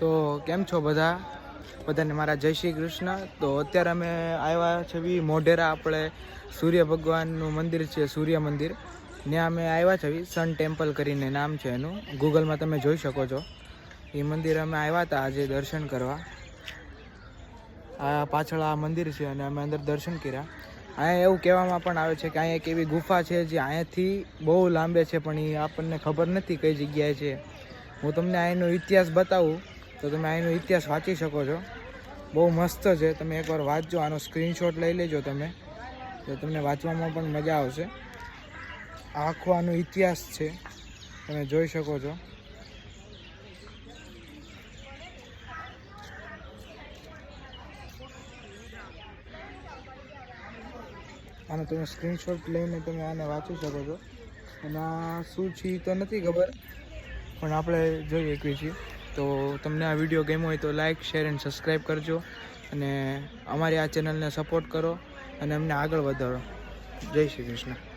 તો કેમ છો બધા? બધાને મારા જય શ્રી કૃષ્ણ. તો અત્યારે અમે આવ્યા છે બી મોઢેરા આપણે સૂર્ય ભગવાનનું મંદિર છે, સૂર્ય મંદિર. ત્યાં અમે આવ્યા છે બી સન ટેમ્પલ કરીને, નામ છે એનું. ગૂગલમાં તમે જોઈ શકો છો. એ મંદિર અમે આવ્યા હતા આજે દર્શન કરવા. આ પાછળ આ મંદિર છે અને અમે અંદર દર્શન કર્યા. અહીંયા એવું કહેવામાં પણ આવે છે કે અહીંયા એક એવી ગુફા છે જે અહીંયાથી બહુ લાંબે છે, પણ એ આપણને ખબર નથી કઈ જગ્યાએ છે. હું તમને અહીંનો ઇતિહાસ બતાવું. તો તમે અહીંનો ઇતિહાસ વાંચી શકો છો. બહુ મસ્ત છે. તમે એકવાર વાંચજો. આનો સ્ક્રીનશોટ લઈ લેજો તમે. તો તમને વાંચવામાં પણ મજા આવશે. આખો આનો ઇતિહાસ છે. તમે જોઈ શકો છો. આનો તમે સ્ક્રીનશોટ લઈને તમે આને વાંચી શકો છો. અને શું છે તો નથી ખબર. પણ આપણે જોઈ શકીએ છીએ. તો તમને આ વીડિયો ગમ્યો હોય તો લાઇક શેર એન્ડ સબસ્ક્રાઈબ કરજો. અને અમારી આ ચેનલને સપોર્ટ કરો અને અમને આગળ વધારો. જય શ્રી કૃષ્ણ.